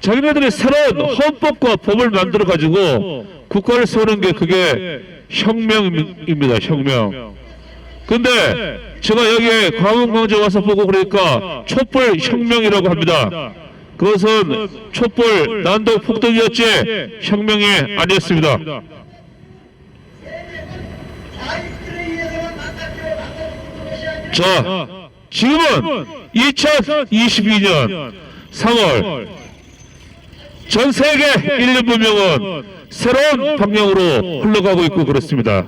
자기네들이 새로운 헌법과 법을 만들어 가지고 국가를 세우는 게 그게 혁명입니다. 혁명. 근데 제가 여기에 광운광제 와서 보고 그러니까 촛불 혁명이라고 합니다. 그것은 촛불 난동 폭동이었지 혁명이 아니었습니다. 자, 지금은 2022년 3월 전 세계 인류 문명은 새로운 방향으로 흘러가고 있고 그렇습니다.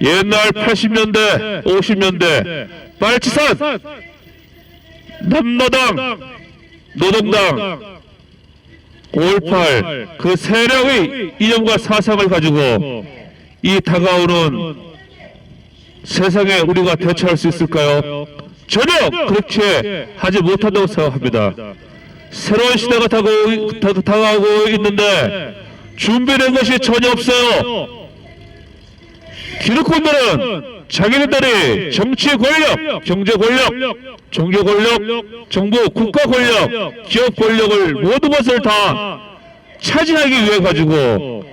옛날 80년대, 50년대 빨치산, 남노당, 노동당, 5.18 그 세력의 이념과 사상을 가지고 이 다가오는 세상에 우리가 대처할 수 있을까요? 전혀 그렇게 하지 못한다고 생각합니다. 새로운 시대가 다가오고, 있는데 준비된 것이 전혀 없어요. 기득권들은 자기네들이 정치 권력, 경제 권력, 종교 권력, 정부 국가 권력, 기업 권력을 모든 것을 다 차지하기 위해 가지고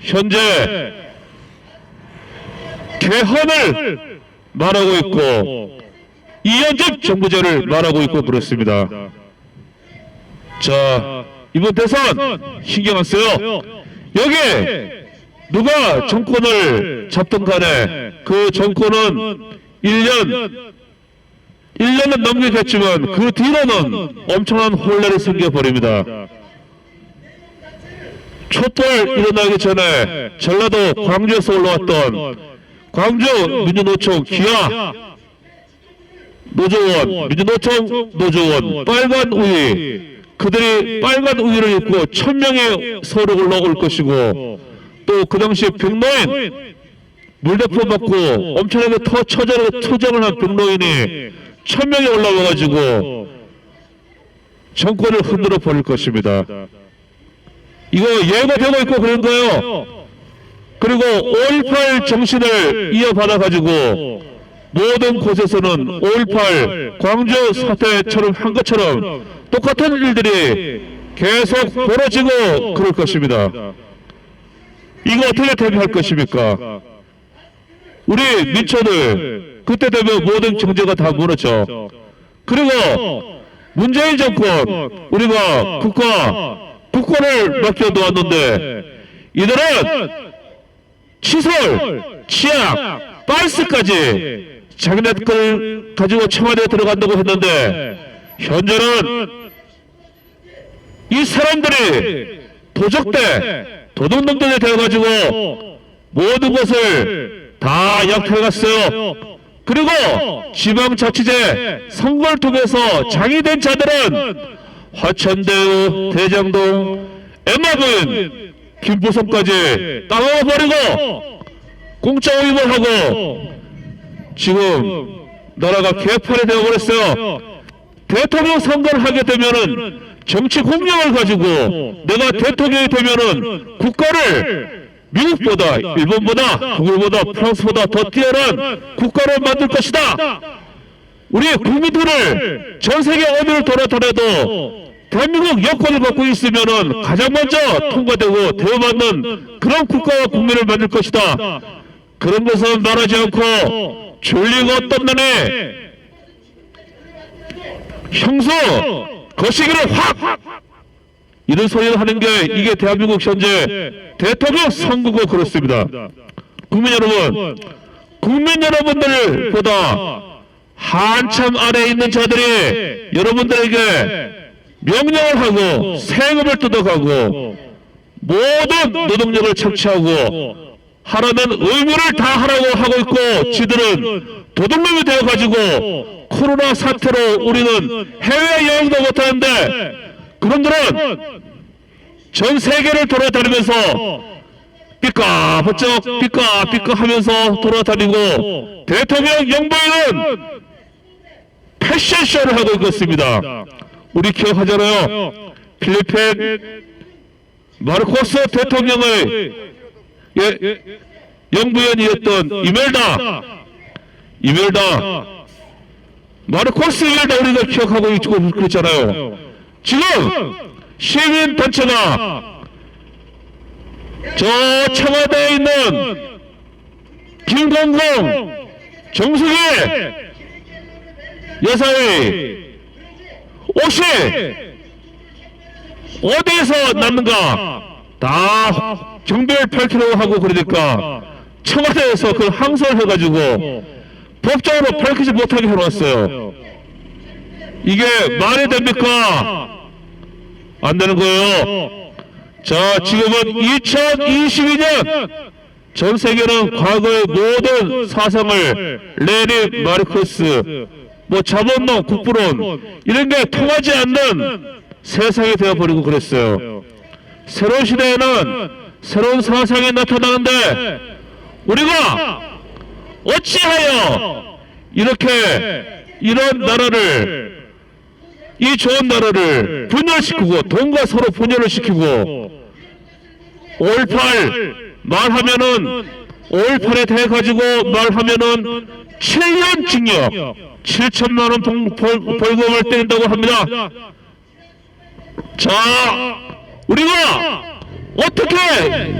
현재 개헌을 말하고 있고 이현집 정부제를 말하고 있고 그렇습니다. 자 이번 대선 신경 안 써요. 여기 누가 정권을 잡든 간에 그 정권은 1년 1년은 넘기겠지만 그 뒤로는 엄청난 혼란이 생겨버립니다. 촛불 일어나기 전에 전라도 광주에서 올라왔던 광주 민주노총 기아 노조원 민주노총 노조원 빨간 우위 그들이 빨간 우위를 입고 천명의 서로 올라올 것이고 또 그 당시 백노인 물대포 맞고 엄청나게 터 처절 투정을 한 백노인이 천명이 올라와가지고 정권을 흔들어 버릴 것입니다. 이거 예고되고 있고 그런 거예요. 그리고 5.18 정신을 이어받아 가지고 모든 곳에서는 5.18 광주 사태처럼 한 것처럼 똑같은 일들이 계속 벌어지고 그럴 것입니다. 이거 어떻게 대비할 것입니까? 우리 민초들 그때 되면 모든 경제가 다 무너져. 그리고 문재인 정권 우리가 국가 국권을 맡겨놓았는데 이들은 시설, 치약, 빨스까지 자기네 걸 가지고 청와대에 들어간다고 했는데 현재는 이 사람들이 도적대, 도둑놈들이 되어가지고 모든 것을 다 약탈갔어요. 그리고 지방자치제 선거를 통해서 장이된 자들은 화천대유, 대장동, 엠마부인, 김부성까지 따먹어버리고 공짜 오입을 하고 지금 나라가 개판이 되어버렸어요. 대통령 선거를 하게 되면은 정치 공력을 가지고 내가 대통령이 되면은 국가를 미국보다 일본보다 독일보다 프랑스보다 더 뛰어난 국가를 만들 것이다. 우리 국민들을 전 세계 어디를 돌아다녀도 대한민국 여권을 갖고 있으면은 가장 먼저 통과되고 대우받는 그런 국가와 국민을 만들 것이다. 그런 것은 말하지 않고 졸리고 떴나네 형수 거시기를 확! 이런 소리를 하는 게 이게 대한민국 현재 대통령 선거고 그렇습니다. 국민 여러분, 국민 여러분들보다 한참 아래 에 있는 자들이 여러분들에게 명령을 하고 세금을 뜯어가고 모든 노동력을 착취하고 하라는 의무를 다 하라고 하고 있고 지들은 도둑놈이 되어가지고 코로나 사태로 우리는 해외 여행도 못하는데 그분들은 전 세계를 돌아다니면서 삐까번쩍 삐까 삐까 하면서 돌아다니고 대통령 영부인은 패션쇼를 하고 있습니다. 우리 기억하잖아요. 필리핀 마르코스 대통령의 예, 영부인이었던 이멜다. 이멜다. 마르코스 이멜다 우리가 기억하고 있고 그랬잖아요. 지금 시민 단체가 저 청와대에 있는 김건공 정수기 여사의 옷이 어디에서 났는가? 다 정별 밝히려고 하고 그러니까 청와대에서 그 항소를 해가지고 법적으로 밝히지 못하게 해놨어요. 이게 말이 됩니까? 안 되는 거예요. 자, 지금은 2022년 전 세계는 과거의 모든 사상을 레닌, 마르크스, 뭐 자본론, 국부론 이런 게 통하지 않는 세상이 되어버리고 그랬어요. 새로운 시대에는 새로운 사상이 나타나는데 우리가 어찌하여 이렇게 이런 나라를 이 좋은 나라를 분열시키고 돈과 서로 분열을 시키고 5.18 말하면은 5.18에 대해 가지고 말하면은 7년 징역. 7천만 원 벌- 벌- 벌금을 때린다고 합니다. 자, 우리가 어떻게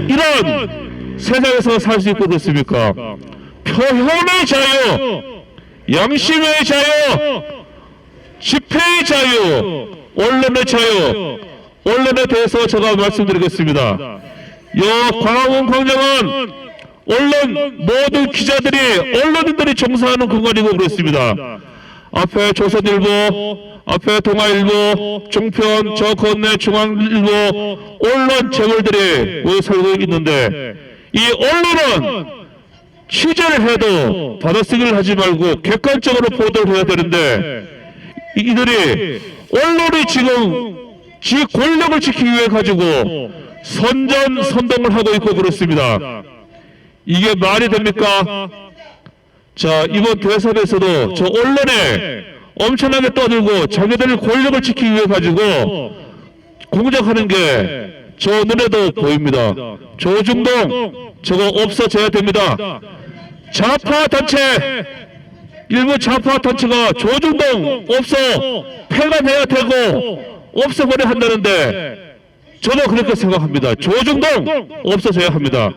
이런 세상에서 살 수 있고 그렇습니까? 표현의 자유, 양심의 자유, 집회의 자유, 언론의 자유, 언론에 대해서 제가 말씀드리겠습니다. 요 광화문 광장은 언론 모든 기자들이 언론인들이 종사하는 공간이고 그렇습니다. 앞에 조선일보, 앞에 동아일보, 종편, 저 건너 중앙일보 언론 재벌들이 모여 살고 있는데 이 언론은 취재를 해도 받아쓰기를 하지 말고 객관적으로 보도를 해야 되는데 이- 이들이 언론이 지금 지 권력을 지키기 위해 가지고 선전 선동을 하고 있고 그렇습니다. 이게 말이 됩니까? 자 이번 대선에서도 저 언론에 엄청나게 떠들고 자기들 권력을 지키기 위해 가지고 공작하는 게 저 눈에도 보입니다. 조중동 저거 없어져야 됩니다. 좌파 단체 일부 좌파 단체가 조중동 없어 폐간해야 되고 없어버려 한다는데 저도 그렇게 생각합니다. 조중동 없어져야 합니다.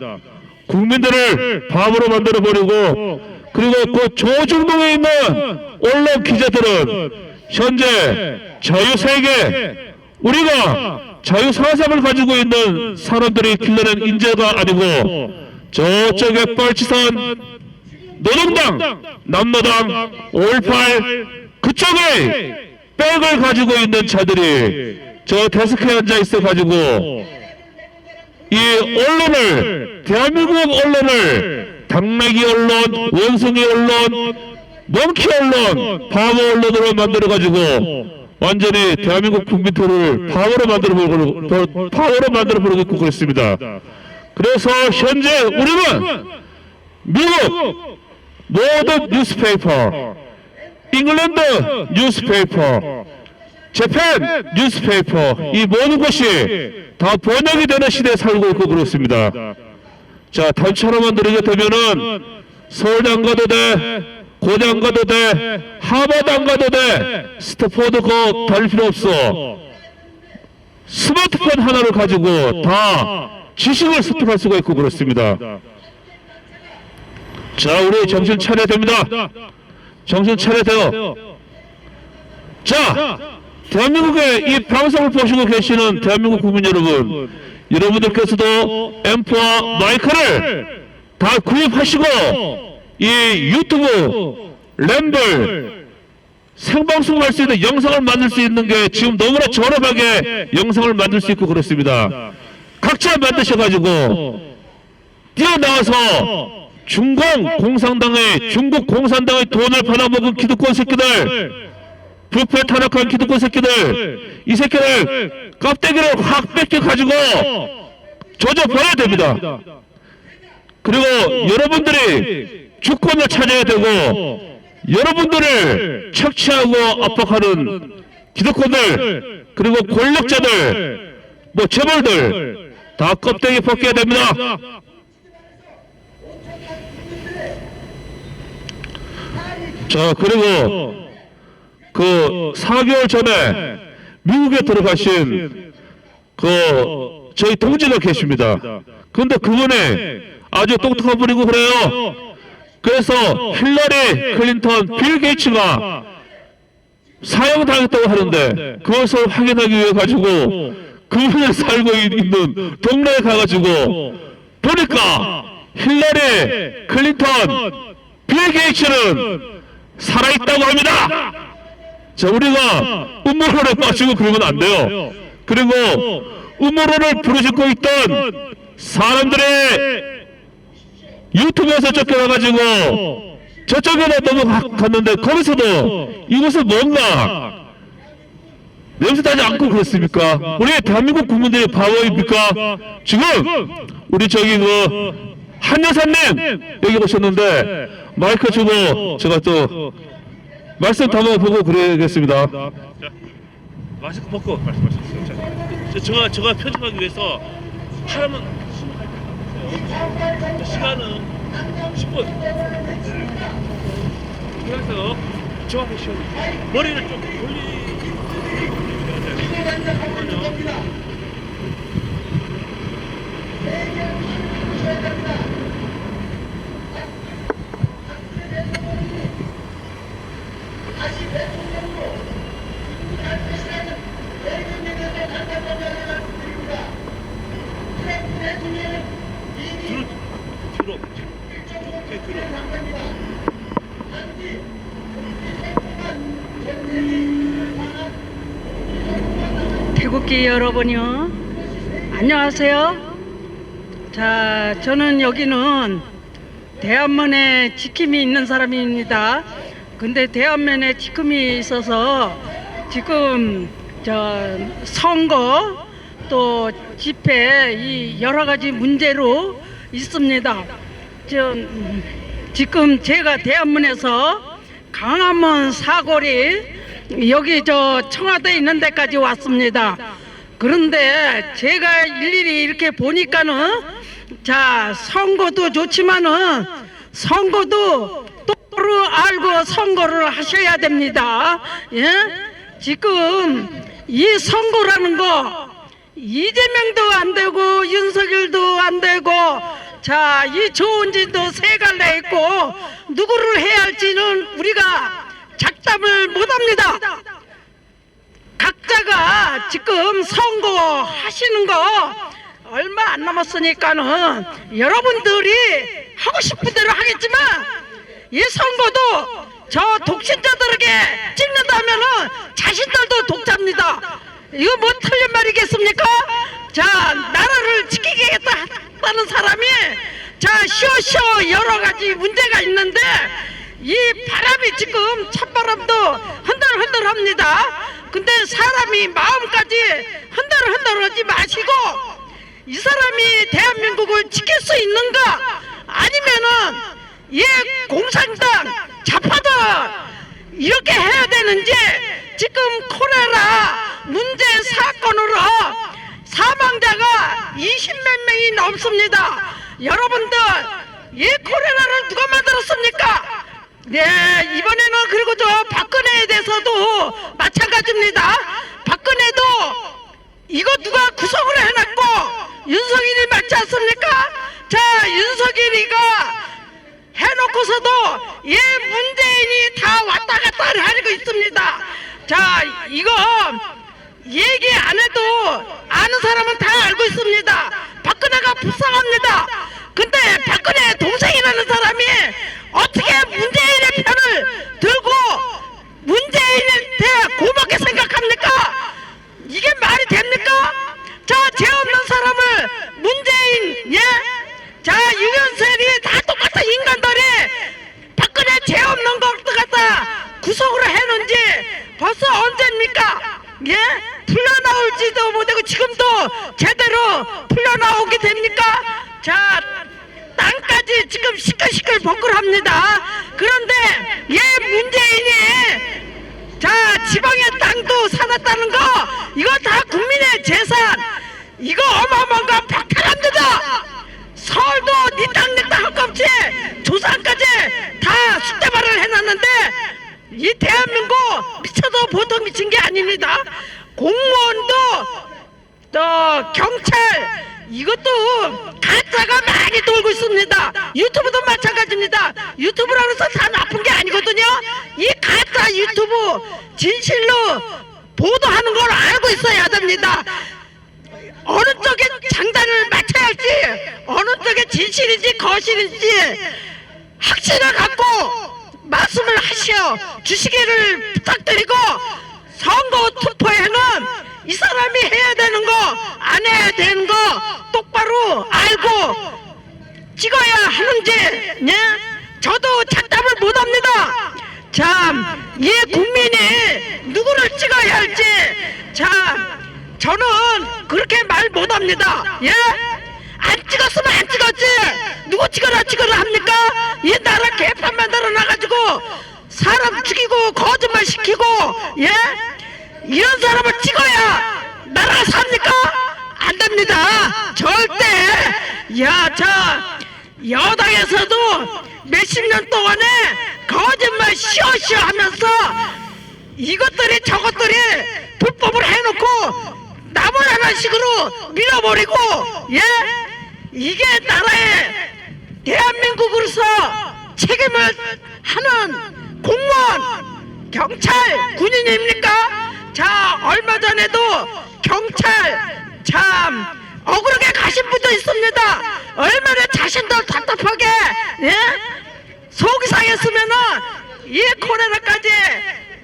국민들을 바보로 만들어 버리고 그리고 그 조중동에 있는 언론 기자들은 현재 자유세계 우리가 자유사상을 가지고 있는 사람들이 길러낸 인재가 아니고 저쪽에 빨치산 노동당, 남노당, 5.18 그쪽에 백을 가지고 있는 자들이 저 데스크에 앉아 있어 가지고 이 언론을 대한민국 언론을 당나귀 언론, 원숭이 언론, 멍키 언론, 바보 언론으로 만들어 가지고 완전히 대한민국 국민들을 바보로 만들어 버리고 바보로 만들어 버리고 있고 그렇습니다. 그래서 현재 우리는 미국 모든 뉴스페이퍼, 잉글랜드 뉴스페이퍼, 재팬 뉴스페이퍼 이 모든 것이 다 번역이 되는 시대에 살고 있고 그렇습니다. 자 단체로만 들으게 되면은 서울대 안 가도 돼, 고대 안 가도 돼, 하버드 안 가도 돼, 스태포드 거 다닐 필요 없어. 스마트폰 하나를 가지고 다 지식을 습득할 수가 있고 그렇습니다. 자, 우리 정신 차려야 됩니다. 정신 차려야 돼요. 자, 대한민국의 이 방송을 보시고 계시는 대한민국 국민 여러분, 여러분들께서도 앰프와 마이크를 다 구입하시고 이 유튜브, 램블, 생방송 할 수 있는 영상을 만들 수 있는 게 지금 너무나 저렴하게 영상을 만들 수 있고 그렇습니다. 각자 만드셔가지고 뛰어나와서 중공 공산당의 중국 공산당의 돈을 받아먹은 기득권 새끼들 부패 탄압한 기득권 새끼들. 이 새끼들 껍데기를 확 뺏겨 가지고 조져 버려야 됩니다. 그리고 여러분들이 주권을 찾아야 되고 여러분들을 착취하고 압박하는 기득권들 그리고 권력자들 뭐 재벌들 다 껍데기 벗겨야 됩니다. 자 그리고 그 4개월 전에 미국에 들어가신 그 저희 동지가 계십니다. 근데 그분이 아주 똑똑한 분이고 그래요. 그래서 힐러리 클린턴 빌 게이츠가 사형당했다고 하는데 그것을 확인하기 위해 가지고 그분이 살고 있는 동네에 가가지고 보니까 힐러리 클린턴 빌 게이츠는 살아있다고 합니다. 자 우리가 음모론에 빠지고 그러면 안 돼요. 그리고 음모론을 부르짖고 있던 사람들의 유튜브에서 쫓겨나가지고 저쪽으로 넘어갔는데 거기서도 이것은 뭔가 냄새 나지 않고 그랬습니까? 우리 대한민국 국민들의 바보입니까? 지금 우리 저기 그 한여사님 여기 오셨는데 마이크 주고 제가 또 말씀 담아보고 그래야겠습니다. 마스크 벗고 말씀하셨어요. 제가 제가 편집하기 위해서 자, 시간은 10분. 그래서 정확히 시간 머리를 좀 돌리. 잠깐만요. 태국기 여러분이요. 안녕하세요. 자, 저는 여기는 대한민에 지킴이 있는 사람입니다. 근데 대한민에 지킴이 있어서 지금 저 선거 또 집회 이 여러 가지 문제로 있습니다. 저 음, 지금 제가 대한민에서 강화문 사거리 여기 저 청와대 있는 데까지 왔습니다. 그런데 제가 일일이 이렇게 보니까는 자 선거도 좋지만은 선거도 똑 바로 알고 선거를 하셔야 됩니다. 예? 지금 이 선거라는 거 이재명도 안 되고 윤석열도 안 되고 자 이 좋은 짓도 세 갈래 있고 누구를 해야 할지는 우리가 작담을 못합니다. 각자가 지금 선거 하시는 거 얼마 안 남았으니까는 여러분들이 하고 싶은 대로 하겠지만 이 선거도 저 독신자들에게 찍는다면은 자신들도 독자입니다. 이거 뭐 틀린 말이겠습니까? 자 나라를 지키겠다는 사람이 자 쉬어쉬어 여러 가지 문제가 있는데 이 바람이 지금 찬바람도 흔들흔들합니다. 근데 사람이 마음까지 흔들흔들하지 마시고 이 사람이 대한민국을 지킬 수 있는가 아니면은 예 공산당 좌파들 이렇게 해야 되는지 지금 코레라 문제 사건으로 사망자가 20몇 명이 넘습니다. 여러분들 이 코레라를 누가 만들었습니까? 네 이번에는 그리고 저 박근혜에 대해서도 마찬가지입니다. 박근혜도 이거 누가 구속을 해놨고 윤석열이 맞지 않습니까? 자 윤석열이가 해놓고서도 예 문재인이 다 왔다 갔다 하고 있습니다. 자 이거 얘기 안 해도 아는 사람은 다 알고 있습니다. 박근혜가 불쌍합니다. 근데 박근혜 동생이라는 사람이 어떻게 문재인의 편을 들고 문재인한테 고맙게 생각합니까? 이게 말이 됩니까? 자, 죄 없는 사람을 문재인, 예? 자, 유연셀이 다 똑같은 인간들이 박근혜 죄 없는 것들 갖다 구속으로 해놓은지 벌써 언제입니까? 예? 풀려나올지도 못하고 지금도 제대로 풀려나오게 됩니까? 자, 땅까지 지금 시끌시끌 버글합니다. 그런데 예, 문재인이 자 지방의 땅도 사놨다는 거 이거 다 국민의 재산 이거 어마어마한 거 박탈합니다 서울도 니땅내땅 할 거 없이 조산까지 다 숙대발을 해놨는데 이 대한민국 미쳐도 보통 미친 게 아닙니다 공무원도 또 경찰 이것도 가짜가 많이 돌고 있습니다. 유튜브도 마찬가지입니다. 유튜브라고 해서 다 나쁜 게 아니거든요. 이 가짜 유튜브 진실로 보도하는 걸 알고 있어야 됩니다. 어느 쪽에 장단을 맞춰야 할지 쪽에 진실인지 거실인지 확신을 갖고 말씀을 하시어 주시기를 부탁드리고 선거 투표에는 이 사람이 해야 되는 거 안 해야 되는 거 똑바로 알고 찍어야 하는지 네? 저도 착답을 못합니다 참, 이 국민이 누구를 찍어야 할지 참 저는 그렇게 말 못합니다 예? 안 찍었으면 안 찍었지 누구 찍어라 찍어라 합니까? 이 나라 개판 만들어 놔가지고 사람 죽이고 거짓말 시키고 예? 이런 사람을 찍어야 나라가 삽니까? 안 됩니다 절대 야자 여당에서도 몇십 년 동안에 거짓말 쉬어쉬어 하면서 이것들이 저것들이 불법을 해놓고 하는 식으로 밀어버리고 예 이게 나라의 대한민국으로서 책임을 하는 공무원 경찰 군인입니까? 자 얼마 전에도 경찰 참 억울하게 가신 분도 있습니다. 얼마나 자신들 답답하게 예? 속이 상했으면은 이 코로나까지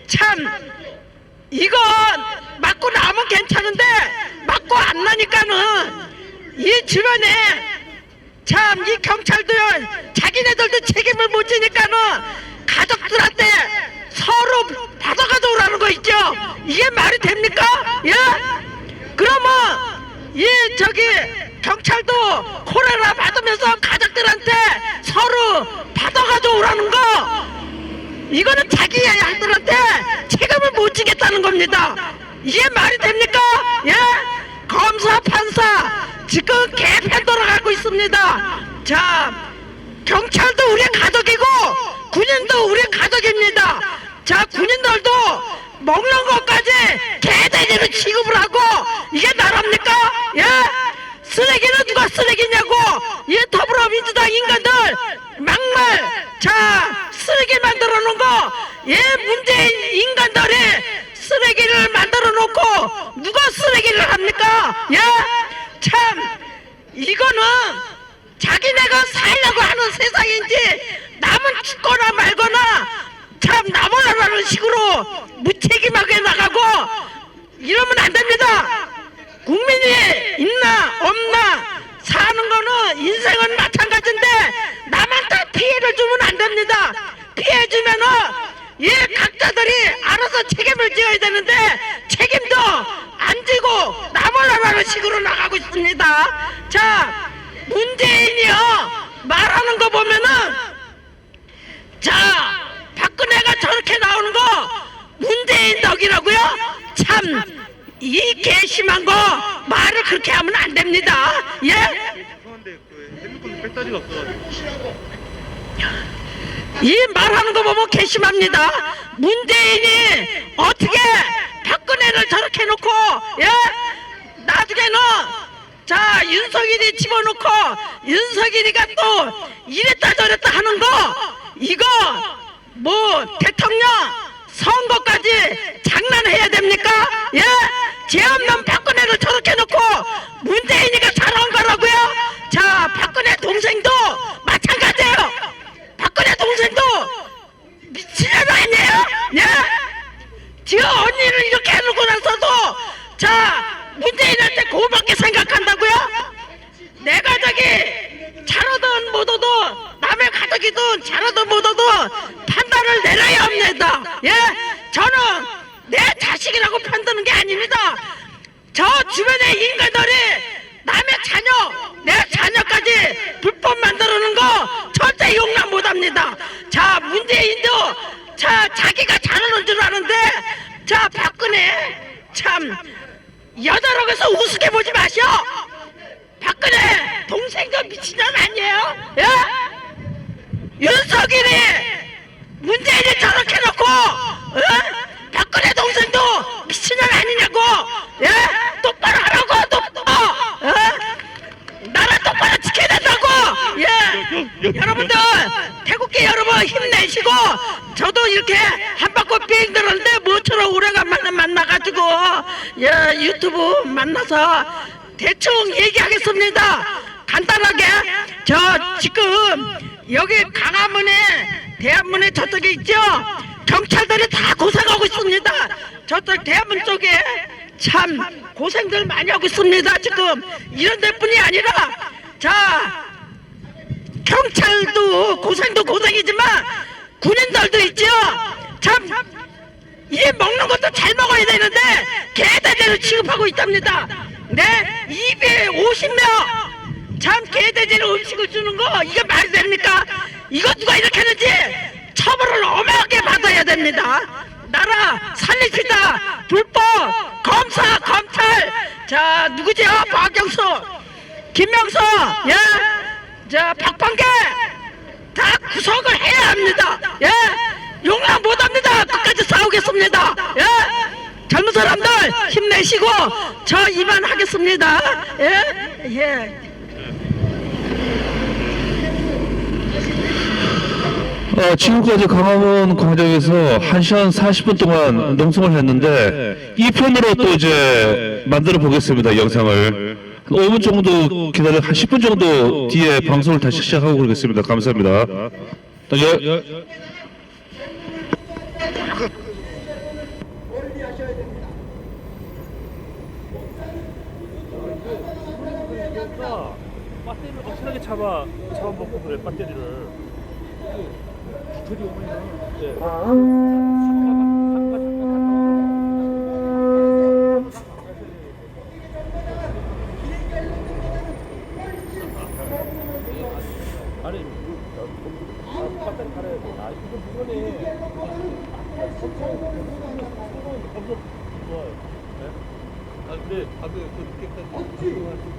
참 이건 맞고 나면 괜찮은데 맞고 안 나니까는 이 주변에 참 이 경찰들 자기네들도 책임을 못 지니까는 가족들한테 서로 받아가져오라는 거 있죠 이게 말이 됩니까 예 그러면 이 저기 경찰도 코로나 받으면서 가족들한테 서로 받아가져오라는 거 이거는 자기 아들한테 책임을 못 지겠다는 겁니다. 이게 말이 됩니까? 예? 검사, 판사 지금 개편 돌아가고 있습니다. 자, 경찰도 우리 가족이고 군인도 우리 가족입니다. 자, 군인들도 먹는 것까지 개돼지로 취급을 하고 이게 나랍니까? 예? 쓰레기는 누가 쓰레기냐고 이 더불어민주당 인간들 막말 자 쓰레기 만들어 놓은 거예 문재인 인간들이 쓰레기를 만들어 놓고 누가 쓰레기를 합니까 예 참 이거는 자기네가 살려고 하는 세상인지 남은 죽거나 말거나 참 나몰라라는 식으로 무책임하게 나가고 이러면 안 됩니다. 국민이 있나 없나 사는 거는 인생은 마찬가지인데 남한테 피해를 주면 안 됩니다. 피해 주면은 예 각자들이 알아서 책임을 져야 되는데 책임도 안 지고 나몰라라는 식으로 나가고 있습니다. 자 문재인이요 말하는 거 보면은 자 박근혜가 저렇게 나오는 거 문재인 덕이라고요? 참 이 개심한 거 말을 그렇게 하면 안 됩니다. 예? 그런데 그 핸드폰 배터리가 없어가지고 이 말하는 거 보면 개심합니다. 문재인이 어떻게 박근혜를 저렇게 놓고 예? 나중에는 자 윤석열이 집어넣고 윤석열이가 또 이랬다 저랬다 하는 거 이거 뭐 대통령 선거까지 장난해야 됩니까? 예? 죄 없는 박근혜를 저렇게 놓고 문재인이가 잘한 거라고요? 자 박근혜 동생도 마찬가지예요. 박근혜 동생도 미친년 아니에요? 예? 지금 언니를 이렇게 해놓고 나서도 자 문재인한테 고맙게 생각한다고요? 내 가족이 잘하든 못하든 남의 가족이든 잘하든 못하든 판단을 내려야 합니다. 예? 저는 내 자식이라고 편드는 게 아닙니다. 저 주변의 인간들이 남의 자녀, 내 자녀까지 불법 만들어놓은 거 절대 용납 못합니다. 자, 문재인도 자 자기가 잘하는 줄 아는데 자 박근혜 참 여자라고 해서 우습게 보지 마셔. 박근혜 동생도 미친년 아니에요? 예? 윤석열이 문재인이 저렇게 놓고 어? 박근혜 동생도 미친년 아니냐고 예 똑바로 하라고 똑바로 예? 나라 똑바로 지켜야 된다고 예 여러분들 태국계 여러분 힘내시고 저도 이렇게 한 바퀴 빙 들었는데 뭐처럼 오래간만에 만나가지고 예 유튜브 만나서 대충 얘기하겠습니다 간단하게 저 지금 여기 강화문에 대한문에 저쪽에 있죠 경찰들이 다 고생하고 있습니다 저쪽 대한문 쪽에 참 고생들 많이 하고 있습니다 지금 이런 데뿐이 아니라 자 경찰도 고생도 고생이지만 군인들도 있죠. 참, 이 먹는 것도 잘 먹어야 되는데 개돼지를 취급하고 있답니다. 네, 250명 참 개돼지를 음식을 주는 거 이게 말이 됩니까? 이거 누가 이렇게 하는지 처벌을 엄하게 받아야 됩니다. 나라 살리시다 불법 검사 검찰 자 누구죠 박경수 김명수 예. 자 박판계 다 구속을 해야 합니다. 예, 용납 못합니다. 끝까지 싸우겠습니다. 예, 젊은 사람들 힘내시고 저 이만하겠습니다. 예, 예. 어, 지금까지 강화문 광장에서 1시간 40분 동안 농성을 했는데 2편으로 또 이제 만들어 보겠습니다, 영상을. 한 5분 정도 기다려, 한 10분 정도 뒤에 방송을 다시 시작하고 그러겠습니다. 감사합니다. 여, 배터리를 확실하게 잡아 잡아먹고 그래 배터리를. 배터리 갈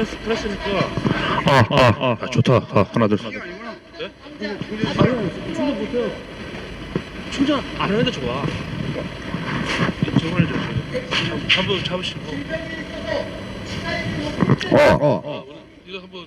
았 갈았으니까. 아, 아, 아, 좋다. 아, 하나, 둘. 충전 안 하는데 좋아. 저번에 좀 한번 잡으시고. 어, 어. 어, 이거 한번